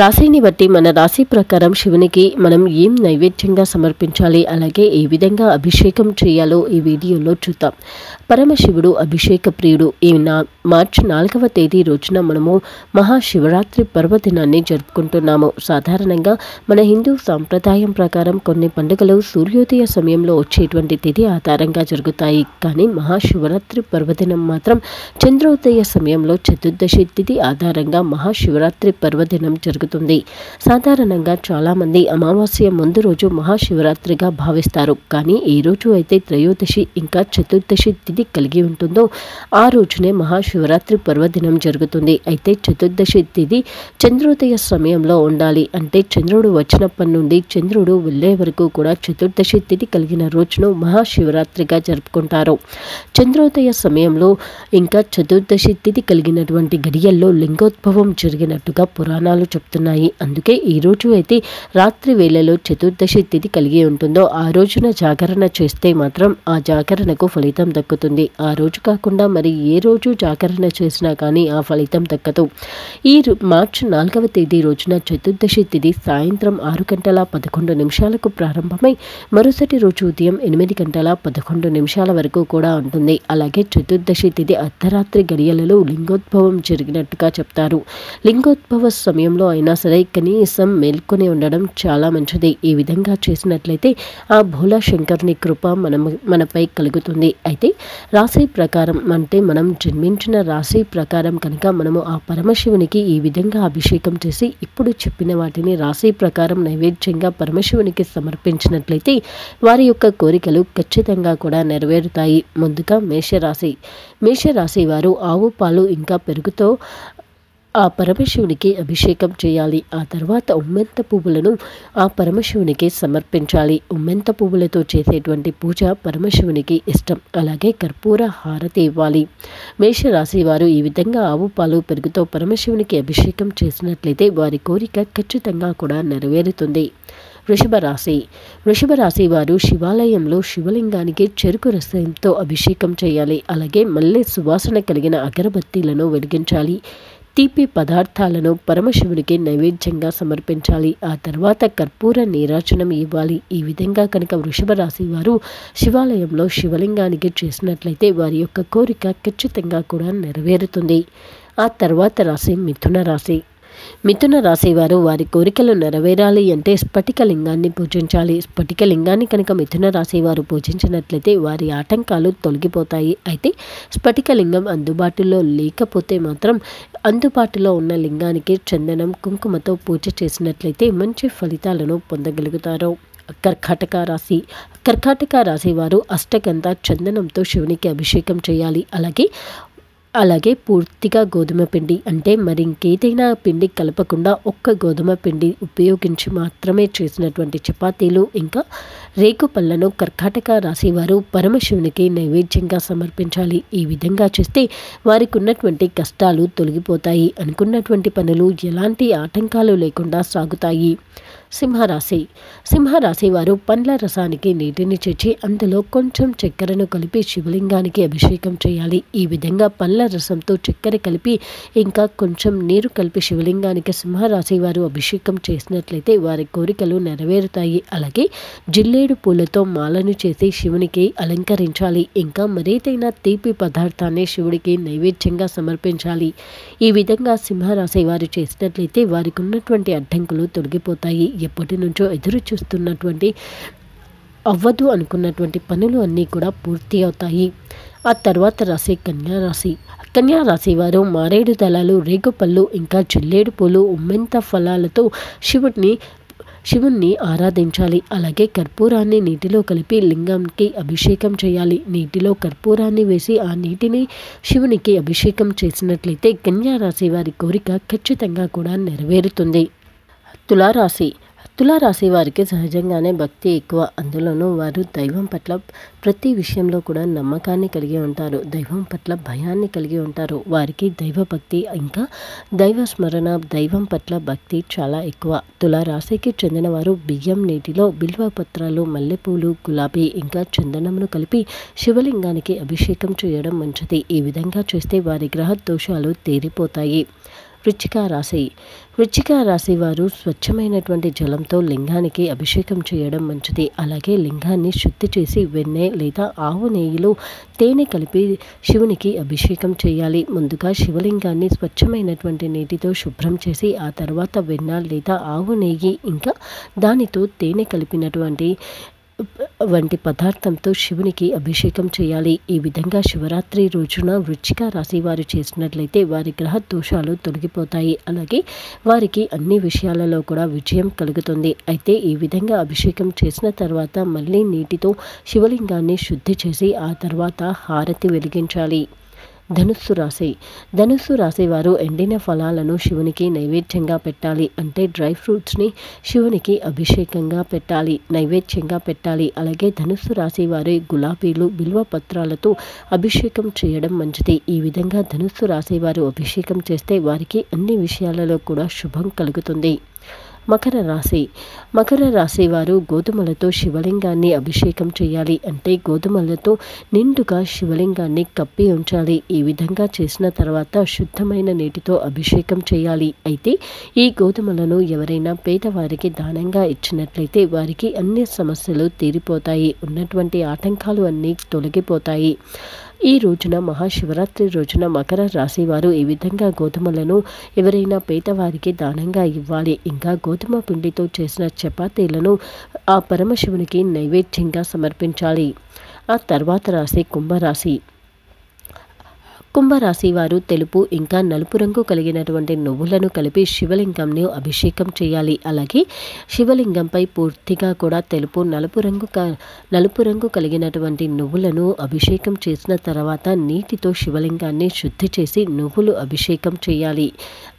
రాశిని బట్టి మన రాశి ప్రకారం శివునికి మనం ఏం నైవేద్యంగా సమర్పించాలి? అలాగే ఏ విధంగా అభిషేకం చేయాలో ఈ వీడియోలో చూద్దాం. పరమశివుడు అభిషేక ప్రియుడు. ఈ నా మార్చి నాలుగవ తేదీ రోజున మనము మహాశివరాత్రి పర్వదినాన్ని జరుపుకుంటున్నాము. సాధారణంగా మన హిందూ సాంప్రదాయం ప్రకారం కొన్ని పండుగలు సూర్యోదయ సమయంలో వచ్చేటువంటి తిథి ఆధారంగా జరుగుతాయి. కానీ మహాశివరాత్రి పర్వదినం మాత్రం చంద్రోదయ సమయంలో చతుర్దశి తిథి ఆధారంగా మహాశివరాత్రి పర్వదినం జరుగుతుంది. సాధారణంగా చాలామంది అమావాస్య ముందు రోజు మహాశివరాత్రిగా భావిస్తారు. కానీ ఈ రోజు అయితే త్రయోదశి ఇంకా చతుర్దశి తిథి కలిగి ఉంటుందో ఆ రోజునే మహాశివరాత్రి పర్వదినం జరుగుతుంది. అయితే చతుర్దశి తిథి చంద్రోదయ సమయంలో ఉండాలి. అంటే చంద్రుడు వచ్చినప్పటి నుండి చంద్రుడు వెళ్ళే వరకు కూడా చతుర్దశి తిథి కలిగిన రోజును మహాశివరాత్రిగా జరుపుకుంటారు. చంద్రోదయ సమయంలో ఇంకా చతుర్దశి తిథి కలిగినటువంటి గడియల్లో లింగోద్భవం జరిగినట్టుగా పురాణాలు చెప్తున్నాయి. అందుకే ఈ రోజు అయితే రాత్రి వేళలో చతుర్దశి తిథి కలిగి ఉంటుందో ఆ రోజున జాగరణ చేస్తే మాత్రం ఆ జాగరణకు ఫలితం దక్కుతుంది. ఆ రోజు కాకుండా మరి ఏ రోజు జాగరణ చేసినా కానీ ఆ ఫలితం దక్కదు ఈ మార్చి నాలుగవ తేదీ రోజున చతుర్దశి తిథి సాయంత్రం ఆరు గంటల పదకొండు నిమిషాలకు ప్రారంభమై మరుసటి రోజు ఉదయం ఎనిమిది గంటల పదకొండు నిమిషాల వరకు కూడా ఉంటుంది. అలాగే చతుర్దశి తిథి అర్ధరాత్రి గడియలలో లింగోద్భవం జరిగినట్టుగా చెప్తారు. లింగోద్భవ సమయంలో అయినా సరే కనీసం మేల్కొని ఉండడం చాలా మంచిది. ఈ విధంగా చేసినట్లయితే ఆ భోలా శంకర్ని కృప మన మనపై కలుగుతుంది. అయితే రాశి ప్రకారం అంటే మనం జన్మించిన రాశి ప్రకారం కనుక మనము ఆ పరమశివునికి ఈ విధంగా అభిషేకం చేసి ఇప్పుడు చెప్పిన వాటిని రాశి ప్రకారం నైవేద్యంగా పరమశివునికి సమర్పించినట్లయితే వారి యొక్క కోరికలు ఖచ్చితంగా కూడా నెరవేరుతాయి. ముందుగా మేషరాశి. మేషరాశి వారు ఆవు పాలు ఇంకా పెరుగుతో ఆ పరమశివునికి అభిషేకం చేయాలి. ఆ తర్వాత ఉమ్మెంత పువ్వులను ఆ పరమశివునికి సమర్పించాలి. ఉమ్మెంత పువ్వులతో చేసేటువంటి పూజ పరమశివునికి ఇష్టం. అలాగే కర్పూర హారతి ఇవ్వాలి. మేషరాశి వారు ఈ విధంగా ఆవు పాలు పెరుగుతో పరమశివునికి అభిషేకం చేసినట్లయితే వారి కోరిక ఖచ్చితంగా కూడా నెరవేరుతుంది. వృషభ రాశి. వృషభ రాశి వారు శివాలయంలో శివలింగానికి చెరుకు రసంతో అభిషేకం చేయాలి. అలాగే మల్లె సువాసన కలిగిన అగరబత్తీలను వెలిగించాలి. తీపి పదార్థాలను పరమశివునికి నైవేద్యంగా సమర్పించాలి. ఆ తర్వాత కర్పూర నీరాజనం ఇవ్వాలి. ఈ విధంగా కనుక వృషభ రాశి వారు శివాలయంలో శివలింగానికి చేసినట్లయితే వారి యొక్క కోరిక ఖచ్చితంగా కూడా నెరవేరుతుంది. ఆ తర్వాత రాశి మిథున రాశి. మిథున రాశివారు వారి కోరికలు నెరవేరాలి అంటే స్ఫటిక లింగాన్ని పూజించాలి. స్ఫటిక లింగాన్ని కనుక మిథున రాశివారు పూజించినట్లయితే వారి ఆటంకాలు తొలగిపోతాయి. అయితే స్ఫటిక లింగం అందుబాటులో లేకపోతే మాత్రం అందుబాటులో ఉన్న లింగానికి చందనం కుంకుమతో పూజ చేసినట్లయితే మంచి ఫలితాలను పొందగలుగుతారు. కర్కాటక రాశి. కర్కాటక రాశి వారు అష్టగంధ చందనంతో శివునికి అభిషేకం చేయాలి. అలాగే అలాగే పూర్తిగా గోధుమ పిండి అంటే మరి ఇంకేదైనా పిండి కలపకుండా ఒక్క గోధుమ పిండి ఉపయోగించి మాత్రమే చేసినటువంటి చపాతీలు ఇంకా రేకు పళ్ళను కర్కాటక రాశివారు పరమశివునికి నైవేద్యంగా సమర్పించాలి. ఈ విధంగా చేస్తే వారికి ఉన్నటువంటి కష్టాలు తొలగిపోతాయి. అనుకున్నటువంటి పనులు ఎలాంటి ఆటంకాలు లేకుండా సాగుతాయి. సింహరాశి. సింహరాశి వారు పండ్ల రసానికి నీటిని చేర్చి అందులో కొంచెం చక్కెరను కలిపి శివలింగానికి అభిషేకం చేయాలి. ఈ విధంగా పండ్ల రసంతో చక్కెర కలిపి ఇంకా కొంచెం నీరు కలిపి శివలింగానికి సింహరాశి వారు అభిషేకం చేసినట్లయితే వారి కోరికలు నెరవేరుతాయి. అలాగే జిల్లేడు పూలతో మాలను చేసి శివునికి అలంకరించాలి. ఇంకా మరేదైనా తీపి పదార్థాన్ని శివుడికి నైవేద్యంగా సమర్పించాలి. ఈ విధంగా సింహరాశి వారు చేసినట్లయితే వారికి ఉన్నటువంటి అడ్డంకులు తొలగిపోతాయి. ఎప్పటి నుంచో ఎదురు చూస్తున్నటువంటి అవ్వదు అనుకున్నటువంటి పనులు అన్నీ కూడా పూర్తి అవుతాయి. ఆ తర్వాత రాశి కన్యా రాశి. కన్యా రాశి వారు మారేడు దళాలు రేగుపళ్ళు ఇంకా జిల్లేడు పూలు ఉమ్మెంత ఫలాలతో శివుడిని శివుణ్ణి ఆరాధించాలి. అలాగే కర్పూరాన్ని నీటిలో కలిపి లింగంకి అభిషేకం చేయాలి. నీటిలో కర్పూరాన్ని వేసి ఆ నీటిని శివునికి అభిషేకం చేసినట్లయితే కన్యా రాశి వారి కోరిక ఖచ్చితంగా కూడా నెరవేరుతుంది. తులారాశి. తులారాశి వారికి సహజంగానే భక్తి ఎక్కువ. అందులోనూ వారు దైవం పట్ల ప్రతి విషయంలో కూడా నమ్మకాన్ని కలిగి ఉంటారు. దైవం పట్ల భయాన్ని కలిగి ఉంటారు. వారికి దైవ భక్తి ఇంకా దైవ స్మరణ దైవం పట్ల భక్తి చాలా ఎక్కువ. తులారాశికి చెందిన వారు బియ్యం నీటిలో బిల్వ పత్రాలు మల్లెపూలు గులాబీ ఇంకా చందనమును కలిపి శివలింగానికి అభిషేకం చేయడం మంచిది. ఈ విధంగా చేస్తే వారి గ్రహ దోషాలు తీరిపోతాయి. వృచ్చిక రాశి. వృచ్చిక రాశి వారు స్వచ్ఛమైనటువంటి జలంతో లింగానికి అభిషేకం చేయడం మంచిది. అలాగే లింగాన్ని శుద్ధి చేసి వెన్నె లేదా ఆవు నెయ్యిలో తేనె కలిపి శివునికి అభిషేకం చేయాలి. ముందుగా శివలింగాన్ని స్వచ్ఛమైనటువంటి నీటితో శుభ్రం చేసి ఆ తర్వాత వెన్న లేదా ఆవు నెయ్యి ఇంకా దానితో తేనె కలిపినటువంటి వంటి పదార్థంతో శివునికి అభిషేకం చేయాలి. ఈ విధంగా శివరాత్రి రోజున వృచ్చిక రాశి వారు చేసినట్లయితే వారి గ్రహ దోషాలు తొలగిపోతాయి. అలాగే వారికి అన్ని విషయాలలో కూడా విజయం కలుగుతుంది. అయితే ఈ విధంగా అభిషేకం చేసిన తర్వాత మళ్ళీ నీటితో శివలింగాన్ని శుద్ధి చేసి ఆ తర్వాత హారతి వెలిగించాలి. ధనుస్సు రాశి. ధనుస్సు రాశి వారు ఎండిన ఫలాలను శివునికి నైవేద్యంగా పెట్టాలి అంటే డ్రై ఫ్రూట్స్ని శివునికి అభిషేకంగా పెట్టాలి నైవేద్యంగా పెట్టాలి. అలాగే ధనుస్సు రాశి వారి గులాబీలు బిల్వ పత్రాలతో అభిషేకం చేయడం మంచిది. ఈ విధంగా ధనుస్సు రాశి వారు అభిషేకం చేస్తే వారికి అన్ని విషయాలలో కూడా శుభం కలుగుతుంది. మకర రాశి. మకర రాశి వారు గోధుమలతో శివలింగాన్ని అభిషేకం చేయాలి. అంటే గోధుమలతో నిండుగా శివలింగాన్ని కప్పి ఉంచాలి. ఈ విధంగా చేసిన తర్వాత శుద్ధమైన నీటితో అభిషేకం చేయాలి. అయితే ఈ గోధుమలను ఎవరైనా పేదవారికి దానంగా ఇచ్చినట్లయితే వారికి అన్ని సమస్యలు తీరిపోతాయి. ఉన్నటువంటి ఆటంకాలు అన్నీ తొలగిపోతాయి. ఈ రోజున మహాశివరాత్రి రోజున మకర రాశి వారు ఈ విధంగా గోధుమలను ఎవరైనా పేదవారికి దానంగా ఇవ్వాలి. ఇంకా గోధుమ పిండితో చేసిన చపాతీలను ఆ పరమశివునికి నైవేద్యంగా సమర్పించాలి. ఆ తర్వాత రాశి కుంభరాశి. కుంభరాశి వారు తెలుపు ఇంకా నలుపు రంగు కలిగినటువంటి నువ్వులను కలిపి శివలింగంను అభిషేకం చేయాలి. అలాగే శివలింగంపై పూర్తిగా కూడా తెలుపు నలుపు రంగు క నలుపు రంగు కలిగినటువంటి నువ్వులను అభిషేకం చేసిన తర్వాత నీటితో శివలింగాన్ని శుద్ధి చేసి నువ్వులు అభిషేకం చేయాలి.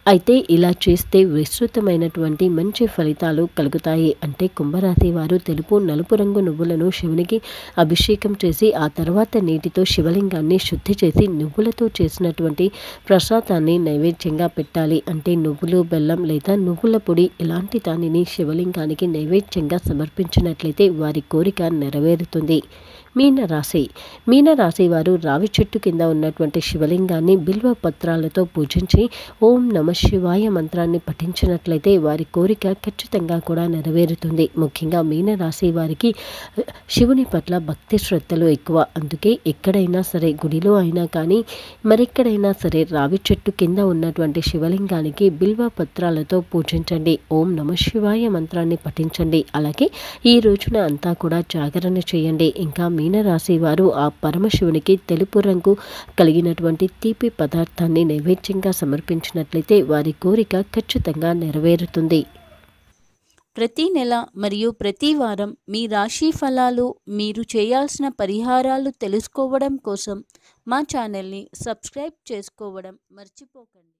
అయితే ఇలా చేస్తే విస్తృతమైనటువంటి మంచి ఫలితాలు కలుగుతాయి. అంటే కుంభరాశి వారు తెలుపు నలుపు రంగు నువ్వులను శివునికి అభిషేకం చేసి ఆ తర్వాత నీటితో శివలింగాన్ని శుద్ధి చేసి నువ్వులతో చేసినటువంటి ప్రసాదాన్ని నైవేద్యంగా పెట్టాలి. అంటే నువ్వులు బెల్లం లేదా నువ్వుల పొడి ఇలాంటి దానిని శివలింగానికి నైవేద్యంగా సమర్పించినట్లయితే వారి కోరిక నెరవేరుతుంది. మీనరాశి. మీనరాశి వారు రావి చెట్టు కింద ఉన్నటువంటి శివలింగాన్ని బిల్వ పత్రాలతో పూజించి ఓం నమ శివాయ మంత్రాన్ని పఠించినట్లయితే వారి కోరిక ఖచ్చితంగా కూడా నెరవేరుతుంది. ముఖ్యంగా మీనరాశి వారికి శివుని పట్ల భక్తి శ్రద్ధలు ఎక్కువ. అందుకే ఎక్కడైనా సరే గుడిలో అయినా కానీ మరెక్కడైనా సరే రావి చెట్టు కింద ఉన్నటువంటి శివలింగానికి బిల్వ పత్రాలతో పూజించండి. ఓం నమ శివాయ మంత్రాన్ని పఠించండి. అలాగే ఈ రోజున అంతా కూడా జాగరణ చేయండి. ఇంకా మీనరాశి వారు ఆ పరమశివునికి తెలుపు రంగు కలిగినటువంటి తీపి పదార్థాన్ని నైవేద్యంగా సమర్పించినట్లయితే వారి కోరిక ఖచ్చితంగా నెరవేరుతుంది. ప్రతి నెల మరియు ప్రతి వారం మీ రాశి ఫలాలు మీరు చేయాల్సిన పరిహారాలు తెలుసుకోవడం కోసం మా ఛానల్ని సబ్స్క్రైబ్ చేసుకోవడం మర్చిపోకండి.